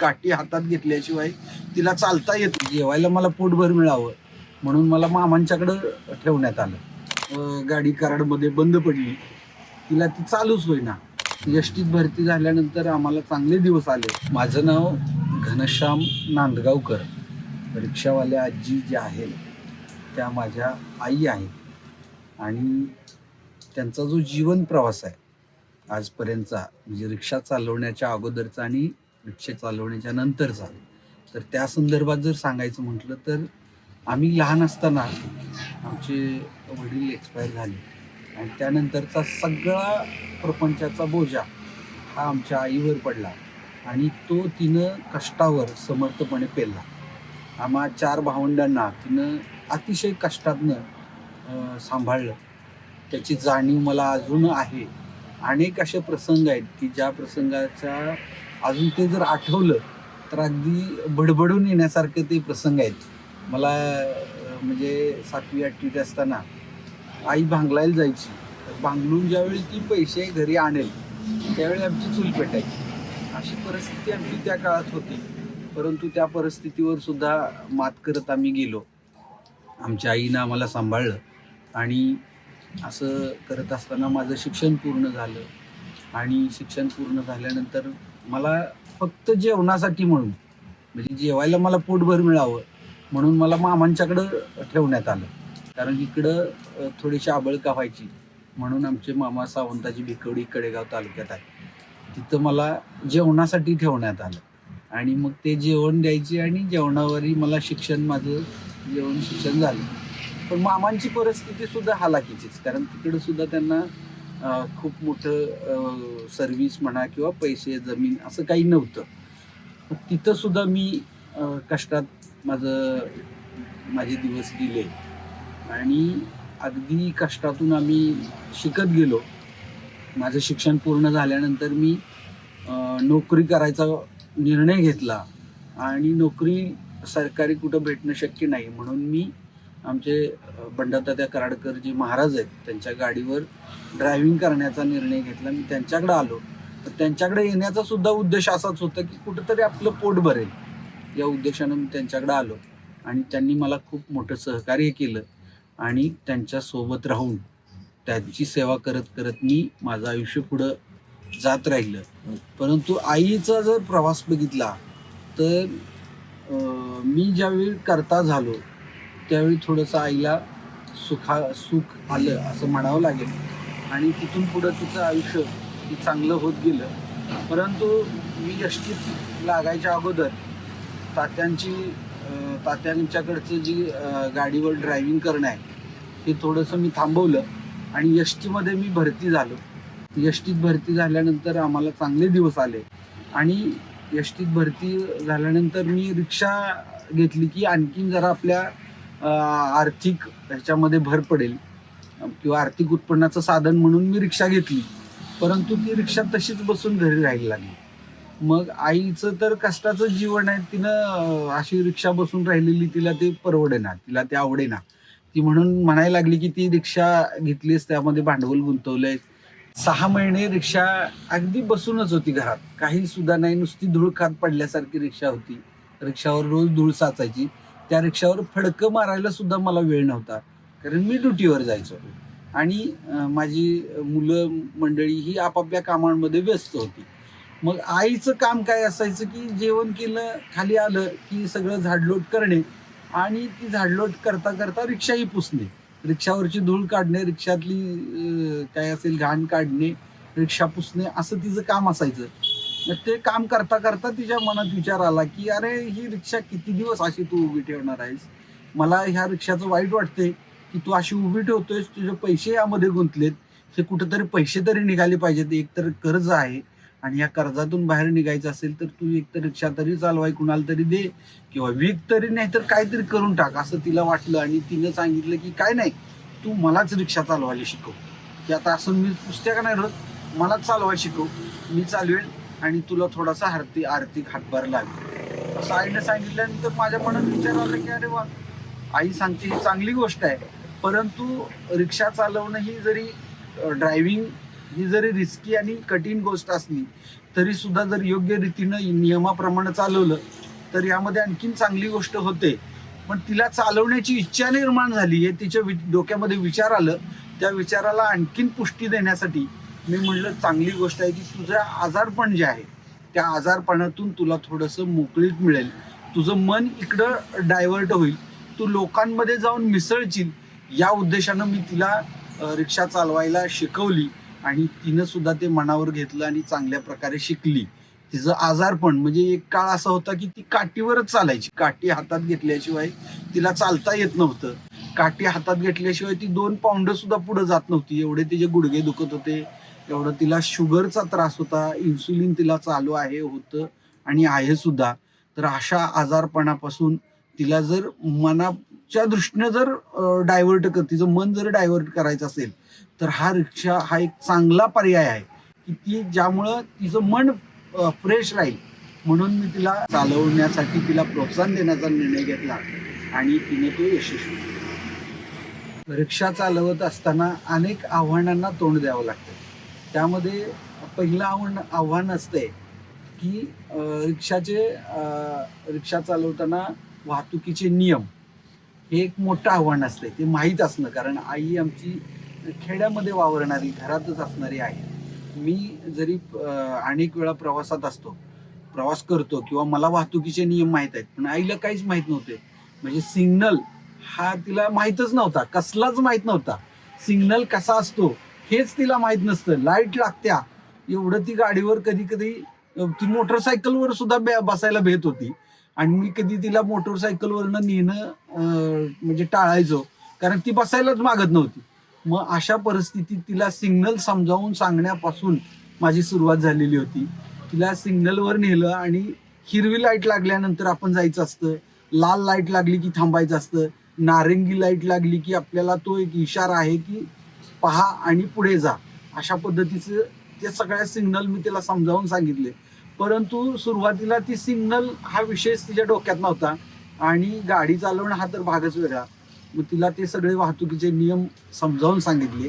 काठी हातात घेतल्याशिवाय तिला चालता येत जेवायला मला पोटभर मिळावं म्हणून मला मामांच्याकडं ठेवण्यात आलं. गाडी कराडमध्ये बंद पडली. तिला ती चालूच होईना. यष्टीत भरती झाल्यानंतर आम्हाला चांगले दिवस आले. माझं नाव घनश्याम नांदगावकर. रिक्षावाल्या आजी ज्या आहेत त्या माझ्या आई आहेत. आणि त्यांचा जो जीवन प्रवास आहे आजपर्यंतचा म्हणजे रिक्षा चालवण्याच्या अगोदरचा आणि रिक्षा चालवण्याच्या नंतर झाले. तर त्या संदर्भात जर सांगायचं म्हटलं तर आम्ही लहान असताना आमचे वडील एक्सपायर झाले. आणि त्यानंतरचा सगळा प्रपंचाचा बोजा हा आमच्या आईवर पडला आणि तो तिनं कष्टावर समर्थपणे पेलला. आम्हा चार भावंडांना तिनं अतिशय कष्टातनं सांभाळलं. त्याची जाणीव मला अजून आहे. अनेक असे प्रसंग आहेत की ज्या प्रसंगाच्या अजून ते जर आठवलं तर अगदी भडबडून येण्यासारखे ते प्रसंग आहेत. मला म्हणजे सातवी आठवीत असताना आई भांगलायला जायची. तर भांगलून ज्यावेळी ती पैसे घरी आणेल त्यावेळी आमची चूल पेटायची. अशी परिस्थिती आमची त्या काळात होती. परंतु त्या परिस्थितीवर सुद्धा मात करत आम्ही गेलो. आमच्या आईनं आम्हाला सांभाळलं आणि असं करत असताना माझं शिक्षण पूर्ण झालं. आणि शिक्षण पूर्ण झाल्यानंतर मला फक्त जेवणासाठी म्हणून म्हणजे जेवायला मला पोटभर मिळावं म्हणून मला मामांच्याकडं ठेवण्यात आलं. कारण इकडं थोडीशी थोडीशी आबळका व्हायची म्हणून आमचे मामा सावंताची भिकवडी कडेगाव तालुक्यात आहे. तिथं मला जेवणासाठी ठेवण्यात आलं. आणि मग ते जेवण द्यायचे आणि जेवणावरही मला शिक्षण माझं जेवण शिक्षण झालं. पण मामांची परिस्थिती सुद्धा हालाकीचीच कारण तिकडं सुद्धा त्यांना खूप मोठं सर्व्हिस म्हणा किंवा पैसे जमीन असं काही नव्हतं. तिथं सुद्धा मी कष्टात माझं माझे दिवस गेले. आणि अगदी कष्टातून आम्ही शिकत गेलो. माझं शिक्षण पूर्ण झाल्यानंतर मी नोकरी करायचा निर्णय घेतला. आणि नोकरी सरकारी कुठं भेटणं शक्य नाही. म्हणून मी आमचे बंडातात्या कराडकर जे महाराज आहेत त्यांच्या गाडीवर ड्रायव्हिंग करण्याचा निर्णय घेतला. मी त्यांच्याकडे आलो. तर त्यांच्याकडे येण्याचा सुद्धा उद्देश असाच होता की कुठंतरी आपलं पोट भरेल. या उद्देशानं मी त्यांच्याकडे आलो आणि त्यांनी मला खूप मोठं सहकार्य केलं आणि त्यांच्यासोबत राहून त्यांची सेवा करत करत मी माझं आयुष्य पुढं जात राहिलं. परंतु आईचा जर प्रवास बघितला तर मी ज्यावेळी करता झालो त्यावेळी थोडंसं आईला सुखा सुख आलं असं म्हणावं लागेल. आणि तिथून पुढं तिचं आयुष्य चांगलं होत गेलं. परंतु मी यष्टीत लागायच्या अगोदर तात्यांची तात्यांच्याकडचं जी गाडीवर ड्रायव्हिंग करणं आहे हे थोडंसं मी थांबवलं. आणि यष्टीमध्ये मी भरती झालो. यष्टीत भरती झाल्यानंतर आम्हाला चांगले दिवस आले. आणि यष्टीत भरती झाल्यानंतर मी रिक्षा घेतली की आणखीन जरा आपल्या आर्थिक ह्याच्यामध्ये भर पडेल. किंवा आर्थिक उत्पन्नाचं साधन म्हणून मी रिक्षा घेतली. परंतु ती रिक्षा तशीच बसून घरी राहायला लागली. मग आईचं तर कष्टाचं जीवन आहे. तिनं अशी रिक्षा बसून राहिलेली तिला ते परवडेना तिला ते आवडेना. ती म्हणून म्हणायला लागली की ती रिक्षा घेतलीस त्यामध्ये भांडवल गुंतवलंय सहा महिने रिक्षा अगदी बसूनच होती घरात. काही सुद्धा नाही. नुसती धूळ खात पडल्यासारखी रिक्षा होती. रिक्षावर रोज धूळ साचायची. त्या रिक्षावर फडकं मारायला सुद्धा मला वेळ नव्हता. कारण मी ड्युटीवर जायचो. आणि माझी मुलं मंडळी ही आपापल्या कामांमध्ये व्यस्त होती. मग आईचं काम काय असायचं की जेवण केलं खाली आलं की सगळं झाडलोट करणे आणि ती झाडलोट करता करता रिक्षाही पुसणे. रिक्षावरची धूळ काढणे रिक्षातली काय असेल घाण काढणे रिक्षा पुसणे असं तिचं काम असायचं. ते काम करता करता तिच्या मनात विचार आला की अरे ही रिक्षा किती दिवस अशी तू उभी ठेवणार आहेस? मला ह्या रिक्षाचं वाईट वाटते की तू अशी उभी ठेवतोयस तुझे पैसे यामध्ये गुंतलेत. हे कुठेतरी पैसे तरी निघाले पाहिजेत. एक तर कर्ज आहे आणि या कर्जातून बाहेर निघायचं असेल तर तू एक तर रिक्षा तरी चालवाय कुणाला तरी दे किंवा वीक तरी नाही तर काहीतरी करून टाक असं तिला वाटलं आणि तिनं सांगितलं की काय नाही तू मलाच रिक्षा चालवायला शिकव. की आता असं मी पुस्तक नाही राहत मलाच चालवायला शिकव. मी चालवेल आणि तुला थोडासा आर्थिक आर्थिक हातभार लागेल. असं आईनं सांगितल्यानंतर माझ्या मनात विचार आला की अरे वा. आई सांगते ही चांगली गोष्ट आहे. परंतु रिक्षा चालवणं ही जरी ड्रायव्हिंग ही जरी रिस्की आणि कठीण गोष्ट असली तरी सुद्धा जर योग्य रीतीनं नियमाप्रमाणे चालवलं तर यामध्ये आणखीन चांगली गोष्ट होते. पण तिला चालवण्याची इच्छा निर्माण झाली हे तिच्या वि- डोक्यामध्ये विचार आलं त्या विचाराला आणखीन पुष्टी देण्यासाठी मी म्हणलं चांगली गोष्ट आहे की तुझं आजारपण जे आहे त्या आजारपणातून तुला थोडंसं मोकळीक मिळेल. तुझं मन इकडं डायव्हर्ट होईल. तू लोकांमध्ये जाऊन मिसळशील. या उद्देशानं मी तिला रिक्षा चालवायला शिकवली आणि तिनं सुद्धा ते मनावर घेतलं आणि चांगल्या प्रकारे शिकली. तिचं आजारपण म्हणजे एक काळ असा होता की ती काठीवरच चालायची. काठी हातात घेतल्याशिवाय तिला चालता येत नव्हतं. काठी हातात घेतल्याशिवाय ती दोन पाऊंड सुद्धा पुढे जात नव्हती. एवढे तिचे गुडघे दुखत होते. एवढं तिला शुगरचा त्रास होता इन्सुलिन तिला चालू आहे होतं आणि आहे सुद्धा. तर अशा आजारपणापासून तिला जर मनाच्या दृष्टीनं जर डायव्हर्ट कर तिचं मन जर डायव्हर्ट करायचं असेल तर हा रिक्षा हा एक चांगला पर्याय आहे. की ती ज्यामुळं तिचं मन फ्रेश राहील. म्हणून मी तिला चालवण्यासाठी तिला प्रोत्साहन देण्याचा निर्णय घेतला आणि तिने तो यशस्वी रिक्षा चालवत असताना अनेक आव्हानांना तोंड द्यावं लागतं. त्यामध्ये पहिलं आव्हान आव्हान असते की रिक्षाचे रिक्षा चालवताना वाहतुकीचे नियम हे एक मोठं आव्हान असते ते माहीत असणं कारण आई आमची खेड्यामध्ये वावरणारी घरातच असणारी आहे. मी जरी अनेक वेळा प्रवासात असतो प्रवास करतो किंवा मला वाहतुकीचे नियम माहीत आहेत पण आईला काहीच माहीत नव्हते. म्हणजे सिग्नल हा तिला माहीतच नव्हता कसलाच माहीत नव्हता. सिग्नल कसा असतो हेच तिला माहीत नसतं. लाइट लागत्या. एवढं ती गाडीवर कधी कधी ती मोटरसायकलवर सुद्धा बे- बसायला भेट होती. आणि मी कधी तिला मोटरसायकलवरनं नेणं म्हणजे टाळायचो. कारण ती बसायलाच मागत नव्हती. मग अशा परिस्थितीत तिला सिग्नल समजावून सांगण्यापासून माझी सुरुवात झालेली होती. तिला सिग्नलवर नेलं आणि हिरवी लाइट लागल्यानंतर आपण जायचं असतं. लाल लाइट लागली की थांबायचं असतं. नारंगी लाइट लागली की आपल्याला तो एक इशारा आहे की पहा आणि पुढे जा. अशा पद्धतीचं ते सगळ्या सिग्नल मी तिला समजावून सांगितले. परंतु सुरुवातीला ती सिग्नल हा विषयच तिच्या डोक्यात नव्हता. आणि गाडी चालवणं हा तर भागच वेगळा. मग तिला ते सगळे वाहतुकीचे नियम समजावून सांगितले.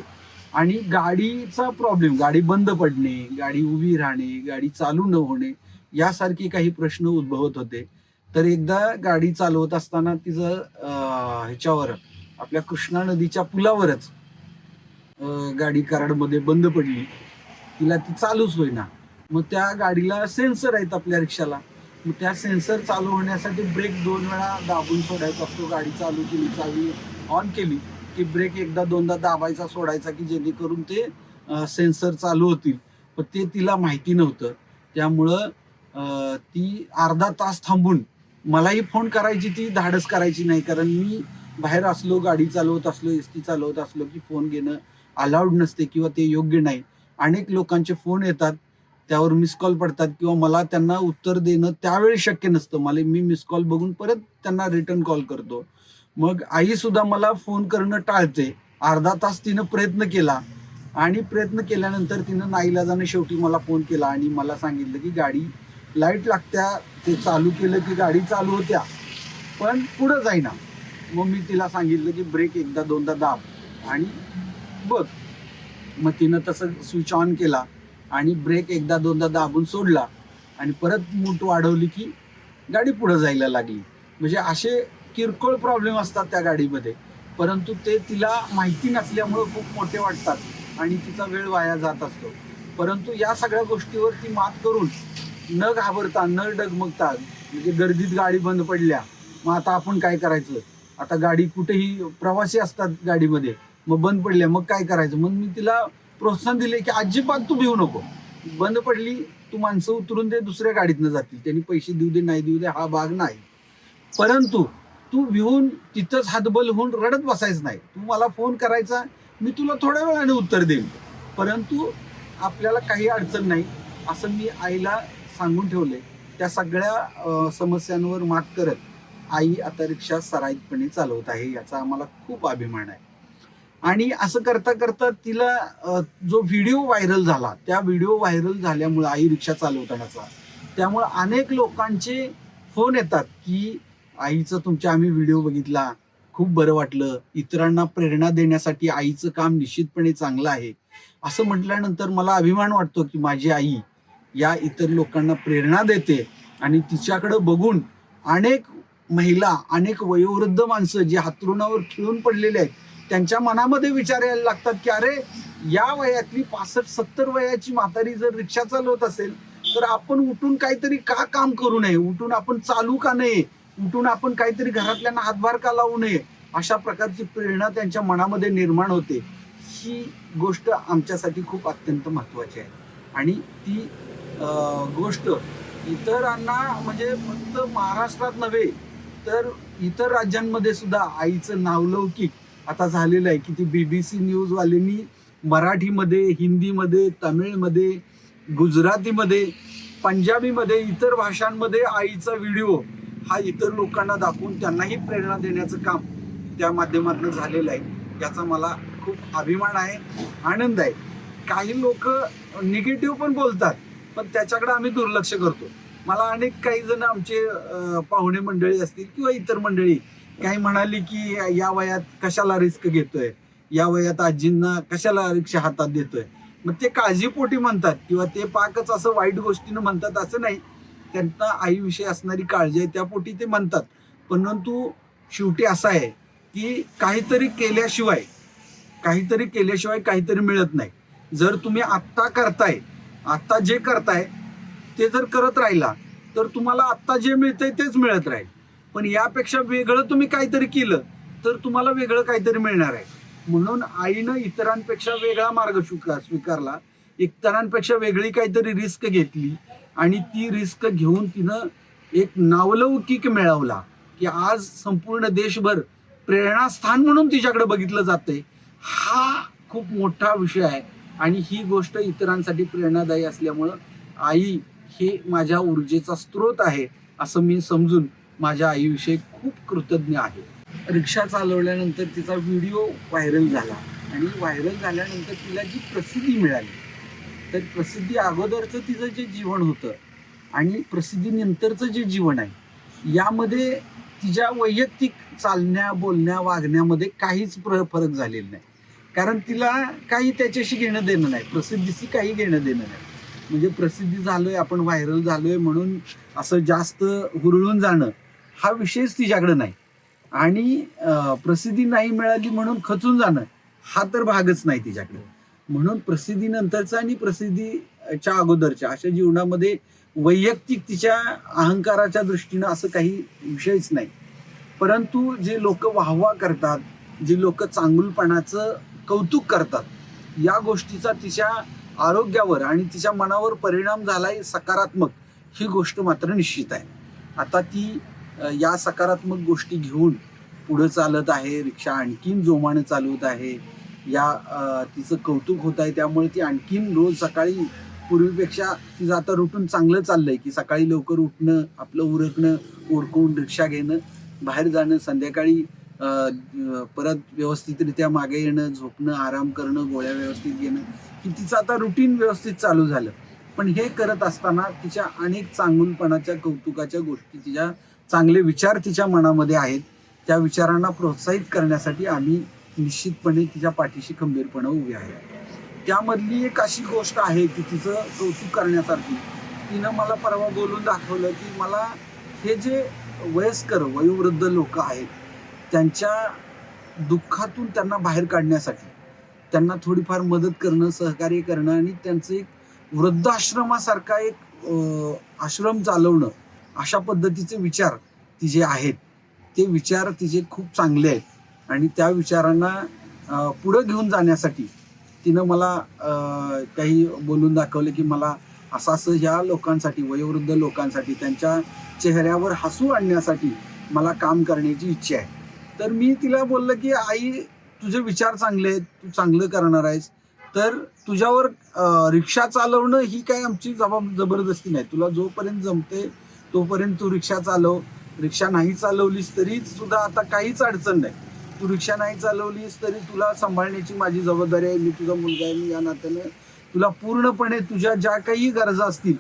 आणि गाडीचा प्रॉब्लेम गाडी बंद पडणे गाडी उभी राहणे गाडी चालू न होणे यासारखे काही प्रश्न उद्भवत होते. तर एकदा गाडी चालवत असताना तिचं ह्याच्यावर आपल्या कृष्णा नदीच्या पुलावरच गाडी कराडमध्ये बंद पडली. तिला ती चालूच होईना. मग त्या गाडीला सेन्सर आहेत आपल्या रिक्षाला. मग त्या सेन्सर चालू होण्यासाठी ब्रेक दोन वेळा दाबून सोडायचा असतो. गाडी चालू केली चावी ऑन केली की ब्रेक एकदा दोनदा दाबायचा सोडायचा की जेणेकरून ते सेन्सर चालू होतील. पण ते तिला माहिती नव्हतं. त्यामुळं ती अर्धा तास थांबून मलाही फोन करायची ती धाडस करायची नाही. कारण मी बाहेर असलो गाडी चालवत असलो एस टी चालवत असलो की फोन घेणं अलाउड नसते किंवा ते योग्य नाही. अनेक लोकांचे फोन येतात त्यावर मिस कॉल पडतात किंवा मला त्यांना उत्तर देणं त्यावेळी शक्य नसतं. मला मी मिस कॉल बघून परत त्यांना रिटर्न कॉल करतो. मग आई सुद्धा मला फोन करणं टाळते. अर्धा तास तिनं प्रयत्न केला आणि प्रयत्न केल्यानंतर तिनं नाईलाजाने शेवटी मला फोन केला आणि मला सांगितलं की गाडी लाइट लागत्या ते चालू केलं की गाडी चालू होत्या पण पुढं जाईना. मग मी तिला सांगितलं की ब्रेक एकदा दोनदा दाब. आणि बघ. मग तिनं तसं स्विच ऑन केला आणि ब्रेक एकदा दोनदा दाबून सोडला आणि परत मूठ वाढवली की गाडी पुढं जायला लागली. म्हणजे असे किरकोळ प्रॉब्लेम असतात त्या गाडीमध्ये. परंतु ते तिला माहिती नसल्यामुळं खूप मोठे वाटतात आणि तिचा वेळ वाया जात असतो. परंतु या सगळ्या गोष्टीवर ती मात करून न घाबरता न डगमगता म्हणजे गर्दीत गाडी बंद पडल्या मग आता आपण काय करायचं? आता गाडी कुठेही प्रवासी असतात गाडीमध्ये. मग बंद पडल्या मग काय करायचं? मग मी तिला प्रोत्साहन दिले की अजिबात तू भिवू नको. बंद पडली तू माणसं उतरून दे दुसऱ्या गाडीतनं जातील. त्यांनी पैसे देऊ दे नाही देऊ दे हा भाग नाही. परंतु तू भिवून तिथंच हातबल होऊन रडत बसायचं नाही. तू मला फोन करायचा मी तुला थोड्या वेळाने उत्तर देईन. परंतु आपल्याला काही अडचण नाही. असं मी आईला सांगून ठेवले त्या सगळ्या समस्यांवर मात करत आई आता रिक्षा सराईतपणे चालवत आहे याचा आम्हाला खूप अभिमान आहे. आणि असं करता करता तिला जो व्हिडिओ व्हायरल झाला त्या व्हिडिओ व्हायरल झाल्यामुळे आई रिक्षा चालवतानाचा त्यामुळे अनेक लोकांचे फोन येतात की आईचं तुमच्या आम्ही व्हिडिओ बघितला खूप बरं वाटलं. इतरांना प्रेरणा देण्यासाठी आईचं काम निश्चितपणे चांगलं आहे. असं म्हटल्यानंतर मला अभिमान वाटतो की माझी आई या इतर लोकांना प्रेरणा देते आणि तिच्याकडं बघून अनेक महिला अनेक वयोवृद्ध माणसं जी हातरुणावर खिळून पडलेले आहेत त्यांच्या मनामध्ये विचार यायला लागतात की अरे या वयातली पासष्ट सत्तर वयाची म्हातारी जर रिक्षा चालवत असेल तर आपण उठून काहीतरी का काम करू नये? उठून आपण चालू का नये? उठून आपण काहीतरी घरातल्यांना हातभार का लावू नये? अशा प्रकारची प्रेरणा त्यांच्या मनामध्ये निर्माण होते. ही गोष्ट आमच्यासाठी खूप अत्यंत महत्वाची आहे. आणि ती गोष्ट इतरांना म्हणजे फक्त महाराष्ट्रात नव्हे तर इतर राज्यांमध्ये सुद्धा आईचं नावलौकिक आता झालेलं आहे की ती बीबीसी न्यूज वाल्यांनी मराठीमध्ये हिंदीमध्ये तमिळमध्ये गुजरातीमध्ये पंजाबीमध्ये इतर भाषांमध्ये आईचा व्हिडिओ हा इतर लोकांना दाखवून त्यांनाही प्रेरणा देण्याचं काम त्या माध्यमातून झालेलं आहे. याचा मला खूप अभिमान आहे आनंद आहे. काही लोक निगेटिव्ह पण बोलतात पण त्याच्याकडे आम्ही दुर्लक्ष करतो. मला अनेक काही जण आमचे पाहुणे मंडळी असतील किंवा इतर मंडळी काही म्हणाली की या वयात कशाला रिस्क घेतोय? या वयात आजींना कशाला रिक्षा हातात देतोय? मग ते काळजीपोटी म्हणतात किंवा ते पाकच असं वाईट गोष्टीनं म्हणतात असं नाही. त्यांना आईविषयी असणारी काळजी आहे त्या पोटी ते म्हणतात. परंतु शेवटी असं आहे की काहीतरी केल्याशिवाय काहीतरी केल्याशिवाय काहीतरी मिळत नाही. जर तुम्ही आत्ता करताय आत्ता जे करताय ते जर करत राहिला तर तुम्हाला आत्ता जे मिळतंय तेच मिळत राहील. पण यापेक्षा वेगळं तुम्ही काहीतरी केलं तर तुम्हाला वेगळं काहीतरी मिळणार आहे. म्हणून आईनं इतरांपेक्षा वेगळा मार्ग स्वीकार स्वीकारला. इतरांपेक्षा वेगळी काहीतरी रिस्क घेतली आणि ती रिस्क घेऊन तिनं एक नावलौकिक मिळवला की आज संपूर्ण देशभर प्रेरणास्थान म्हणून तिच्याकडे बघितलं जाते हा खूप मोठा विषय आहे आणि ही गोष्ट इतरांसाठी प्रेरणादायी असल्यामुळं आई हे माझ्या ऊर्जेचा स्रोत आहे असं मी समजून माझ्या आईविषयी खूप कृतज्ञ आहे. रिक्षा चालवल्यानंतर तिचा व्हिडिओ व्हायरल झाला आणि व्हायरल झाल्यानंतर तिला जी प्रसिद्धी मिळाली तर प्रसिद्धी अगोदरचं तिचं जे जीवन होतं आणि प्रसिद्धीनंतरचं जे जीवन आहे यामध्ये तिच्या वैयक्तिक चालण्या बोलण्या वागण्यामध्ये काहीच प्र फरक झालेला नाही. कारण तिला काही त्याच्याशी घेणं देणं नाही प्रसिद्धीशी काही घेणं देणं नाही. म्हणजे प्रसिद्धी झालोय आपण व्हायरल झालोय म्हणून असं जास्त हुरळून जाणं हा विषयच तिच्याकडे नाही. आणि प्रसिद्धी नाही मिळाली म्हणून खचून जाणं हा तर भागच नाही तिच्याकडे. म्हणून प्रसिद्धीनंतरचा आणि प्रसिद्धीच्या अगोदरच्या अशा जीवनामध्ये वैयक्तिक तिच्या अहंकाराच्या दृष्टीनं असं काही विषयच नाही. परंतु जे लोक वाहवा करतात जे लोक चांगुलपणाचं कौतुक करतात या गोष्टीचा तिच्या आरोग्यावर आणि तिच्या मनावर परिणाम झालाय सकारात्मक ही गोष्ट मात्र निश्चित आहे. आता ती या सकारात्मक गोष्टी घेऊन पुढं चालत आहे रिक्षा आणखीन जोमानं चालवत आहे. या तिचं कौतुक होत आहे. त्यामुळे ती आणखीन रोज सकाळी पूर्वीपेक्षा तिचं आता रुटून चांगलं चाललंय की सकाळी लवकर उठणं आपलं उरकणं उरकून रिक्षा घेणं बाहेर जाणं संध्याकाळी परत व्यवस्थितरित्या मागे येणं झोपणं आराम करणं गोळ्या व्यवस्थित घेणं की तिचं आता रुटीन व्यवस्थित चालू झालं. पण हे करत असताना तिच्या अनेक चांगुलपणाच्या कौतुकाच्या गोष्टी तिच्या चांगले विचार तिच्या मनामध्ये आहेत त्या विचारांना प्रोत्साहित करण्यासाठी आम्ही निश्चितपणे तिच्या पाठीशी खंबीरपणे उभे आहे. त्यामधली एक अशी गोष्ट आहे की तिचं कौतुक करण्यासारखी तिनं मला परवा बोलून दाखवलं की मला हे जे वयस्कर वयोवृद्ध लोक आहेत त्यांच्या दुःखातून त्यांना बाहेर काढण्यासाठी त्यांना थोडीफार मदत करणं सहकार्य करणं आणि त्यांचं एक वृद्धाश्रमासारखा एक आश्रम चालवणं अशा पद्धतीचे विचार तिचे आहेत. ते विचार तिचे खूप चांगले आहेत. आणि त्या विचारांना पुढं घेऊन जाण्यासाठी तिनं मला काही बोलून दाखवलं की मला असं असं ह्या लोकांसाठी वयोवृद्ध लोकांसाठी त्यांच्या चेहऱ्यावर हसू आणण्यासाठी मला काम करण्याची इच्छा आहे. तर मी तिला बोललं की आई तुझे विचार चांगले आहेत. तू चांगलं करणार आहेस. तर तुझ्यावर रिक्षा चालवणं ही काय आमची जबाब जबरदस्ती नाही. तुला जोपर्यंत जमते तोपर्यंत तू रिक्षा चालव. रिक्षा नाही चालवलीस तरी सुद्धा आता काहीच अडचण नाही. तू रिक्षा नाही चालवलीस तरी तुला सांभाळण्याची माझी जबाबदारी आहे. मी तुझा मुलगा आहे मी या नात्याने तुला पूर्णपणे तुझ्या ज्या काही गरजा असतील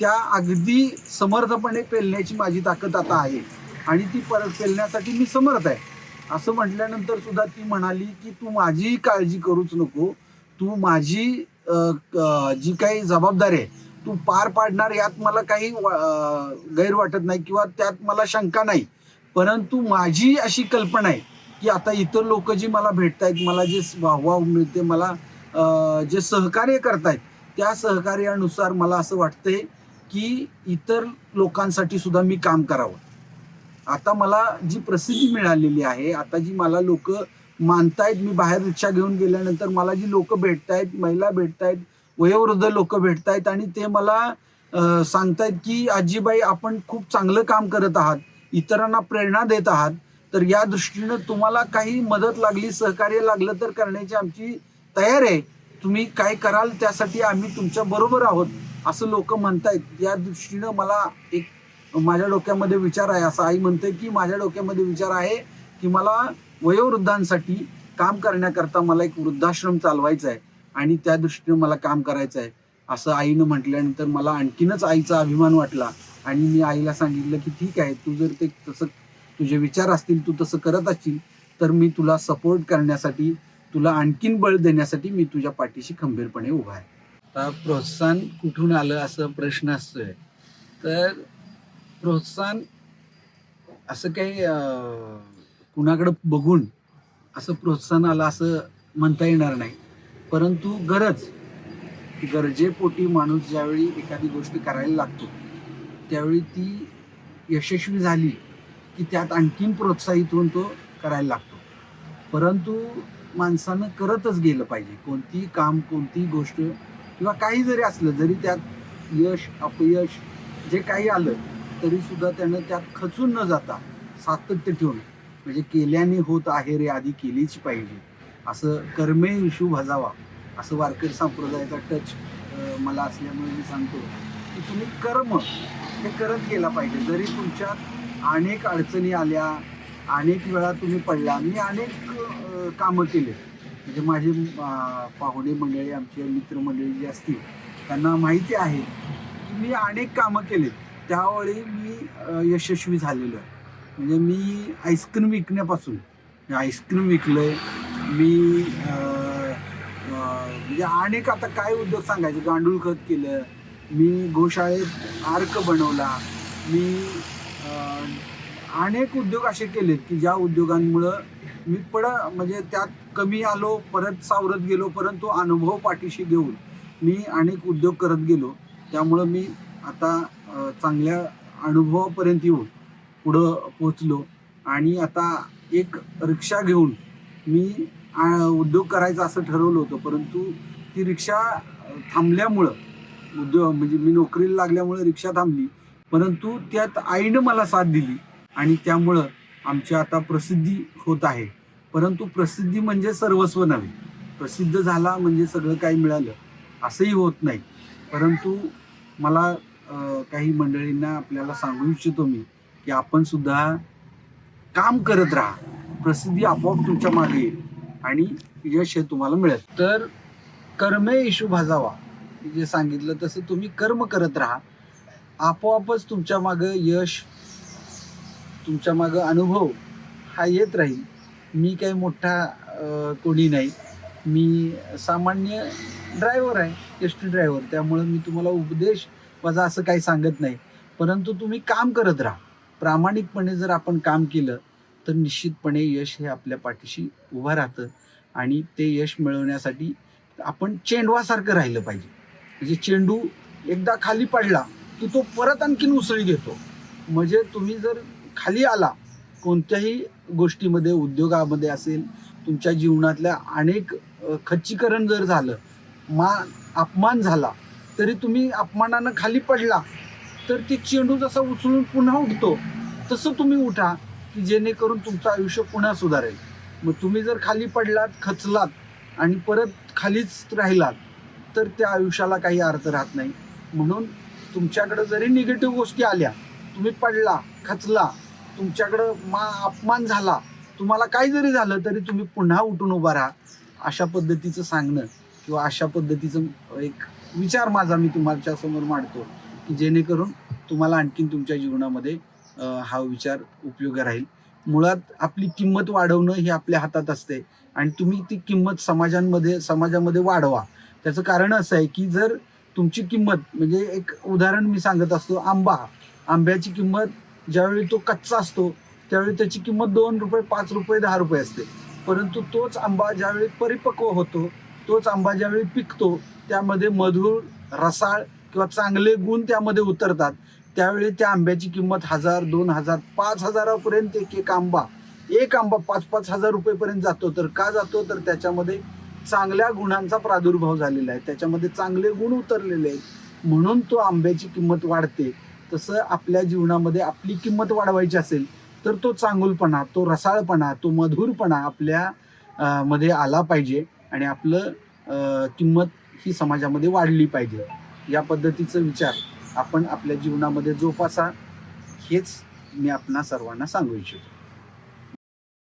त्या अगदी समर्थपणे पेलण्याची माझी ताकद आता आहे. आणि ती परत पेलण्यासाठी मी समर्थ आहे. असं म्हटल्यानंतर सुद्धा ती म्हणाली की तू माझीही काळजी करूच नको. तू माझी जी काही जबाबदारी आहे तू पार पाडणार यात मला काही वा- गैर वाटत नाही किंवा त्यात मला शंका नाही. परंतु माझी अशी कल्पना आहे की आता इतर लोक जी मला भेटतायत मला जे वाहवा मिळते मला जे सहकार्य करतायत त्या सहकार्यानुसार मला असं वाटतंय की इतर लोकांसाठी सुद्धा मी काम करावं. आता मला जी प्रसिद्धी मिळालेली आहे आता जी मला लोक मानतायत मी बाहेर रिक्षा घेऊन गेल्यानंतर मला जी लोक भेटतायत महिला भेटतायत वयोवृद्ध लोक भेटतायत आणि ते मला सांगतायत की आजीबाई आपण खूप चांगलं काम करत आहात इतरांना प्रेरणा देत आहात तर या दृष्टीनं तुम्हाला काही मदत लागली सहकार्य लागलं तर करण्याची आमची तयार आहे. तुम्ही काय कराल त्यासाठी आम्ही तुमच्या बरोबर आहोत. असं लोक म्हणतायत. या दृष्टीनं मला एक माझ्या डोक्यामध्ये विचार आहे. असं आई म्हणते की माझ्या डोक्यामध्ये विचार आहे की मला वयोवृद्धांसाठी काम करण्याकरता मला एक वृद्धाश्रम चालवायचा आहे. आणि त्या दृष्टीनं मला काम करायचं आहे. असं आईनं म्हटल्यानंतर मला आणखीनच आईचा अभिमान वाटला. आणि मी आईला सांगितलं की ठीक आहे तू जर ते तसं तुझे विचार असतील तू तसं करत असशील तर मी तुला सपोर्ट करण्यासाठी तुला आणखीन बळ देण्यासाठी मी तुझ्या पाठीशी खंबीरपणे उभा आहे. आता प्रोत्साहन कुठून आलं असं प्रश्न असतोय. तर प्रोत्साहन असं काही कुणाकडं बघून असं प्रोत्साहन आलं असं म्हणता येणार नाही. परंतु गरज गरजेपोटी माणूस ज्यावेळी एखादी गोष्ट करायला लागतो त्यावेळी ती यशस्वी झाली की त्यात आणखीन प्रोत्साहित होऊन तो करायला लागतो. परंतु माणसानं करतच गेलं पाहिजे. कोणतीही काम कोणतीही गोष्ट किंवा काही जरी असलं जरी त्यात यश अपयश जे काही आलं तरीसुद्धा त्यानं त्यात खचून न जाता सातत्य ठेवून म्हणजे केल्याने होत आहे रे आधी केलीच पाहिजे. असं कर्मे इशू भजावा असं वारकरी संप्रदायाचा टच मला असल्यामुळे मी सांगतो की तुम्ही कर्म हे करत गेला पाहिजे. जरी तुमच्यात अनेक अडचणी आल्या अनेक वेळा तुम्ही पडला मी अनेक कामं केले. म्हणजे माझे पाहुणे मंडळी आमचे मित्रमंडळी जे असतील त्यांना माहिती आहे की मी अनेक कामं केले. त्यावेळी मी यशस्वी झालेलो आहे. म्हणजे मी आईस्क्रीम विकण्यापासून आईस्क्रीम विकलं आहे मी म्हणजे अनेक आता काय उद्योग सांगायचे? गांडूळ खत केलं मी गोशाळेत आर्क बनवला मी अनेक उद्योग असे केलेत की ज्या उद्योगांमुळं मी पड म्हणजे त्यात कमी आलो परत सावरत गेलो परंतु अनुभव पाठीशी घेऊन मी अनेक उद्योग करत गेलो. त्यामुळं मी आता चांगल्या अनुभवापर्यंत येऊन पुढं पोचलो आणि आता एक रिक्षा घेऊन मी उद्योग करायचा असं ठरवलं होतं परंतु ती रिक्षा थांबल्यामुळं उद्योग म्हणजे मी नोकरीला लागल्यामुळं रिक्षा थांबली परंतु त्यात आईनं मला साथ दिली आणि त्यामुळं आमची आता प्रसिद्धी होत आहे. परंतु प्रसिद्धी म्हणजे सर्वस्व नव्हे. प्रसिद्ध झाला म्हणजे सगळं काही मिळालं असंही होत नाही. परंतु मला काही मंडळींना आपल्याला सांगू इच्छितो मी की आपण सुद्धा काम करत राहा. प्रसिद्धी आपोआप तुमच्या मागे येईल. आणि यश हे तुम्हाला मिळेल. तर कर्मे इशू भाजावा. जे सांगितलं तसं तुम्ही कर्म करत राहा. आपोआपच तुमच्या मागं यश तुमच्या मागं अनुभव हा येत राहील. मी काही मोठा कोणी नाही. मी सामान्य ड्रायव्हर आहे एस टी ड्रायव्हर त्यामुळं मी तुम्हाला उपदेश माझा असं काही सांगत नाही. परंतु तुम्ही काम करत राहा. प्रामाणिकपणे जर आपण काम केलं तर निश्चितपणे यश हे आपल्या पाठीशी उभं राहतं आणि ते यश मिळवण्यासाठी आपण चेंडवासारखं राहिलं पाहिजे. म्हणजे चेंडू एकदा खाली पडला की तो परत आणखीन उसळी घेतो. म्हणजे तुम्ही जर खाली आला कोणत्याही गोष्टीमध्ये उद्योगामध्ये असेल तुमच्या जीवनातल्या अनेक खच्चीकरण जर झालं मा अपमान झाला तरी तुम्ही अपमानानं खाली पडला तर ती चेंडू जसा उचलून पुन्हा उठतो तसं तुम्ही उठा. की जेणेकरून तुमचं आयुष्य पुन्हा सुधारेल. मग तुम्ही जर खाली पडलात खचलात आणि परत खालीच राहिलात तर त्या आयुष्याला काही अर्थ राहत नाही. म्हणून तुमच्याकडं जरी निगेटिव्ह गोष्टी आल्या तुम्ही पडला खचला तुमच्याकडं मा अपमान झाला तुम्हाला काय जरी झालं तरी तुम्ही पुन्हा उठून उभा राहा. अशा पद्धतीचं सांगणं किंवा अशा पद्धतीचं एक विचार माझा मी तुमच्यासमोर मांडतो की जेणेकरून तुम्हाला आणखीन तुमच्या जीवनामध्ये हा विचार उपयोगी राहील. मुळात आपली किंमत वाढवणं ही आपल्या हातात असते आणि तुम्ही ती किंमत समाजांमध्ये समाजामध्ये वाढवा. त्याचं कारण असं आहे की जर तुमची किंमत म्हणजे एक उदाहरण मी सांगत असतो आंबा. आंब्याची किंमत ज्यावेळी तो कच्चा असतो त्यावेळी त्याची किंमत दोन रुपये पाच रुपये दहा रुपये असते. परंतु तोच आंबा ज्यावेळी परिपक्व होतो तोच आंबा ज्यावेळी पिकतो त्यामध्ये मधुर रसाळ किंवा चांगले गुण त्यामध्ये उतरतात. त्यावेळी त्या आंब्याची किंमत हजार दोन हजार पाच हजारापर्यंत एक एक आंबा एक आंबा पाच पाच हजार रुपयेपर्यंत जातो. तर का जातो? तर त्याच्यामध्ये चांगल्या गुणांचा प्रादुर्भाव झालेला आहे. त्याच्यामध्ये चांगले गुण उतरलेले आहेत. म्हणून तो आंब्याची किंमत वाढते. तसं आपल्या जीवनामध्ये आपली किंमत वाढवायची असेल तर तो चांगुलपणा तो रसाळपणा तो मधुरपणा आपल्या मध्ये आला पाहिजे आणि आपलं किंमत ही समाजामध्ये वाढली पाहिजे. या पद्धतीचं विचार. आपण आपल्या जीवनामध्ये जोपासा हेच मी आपणा सर्वांना सांगू इच्छितो.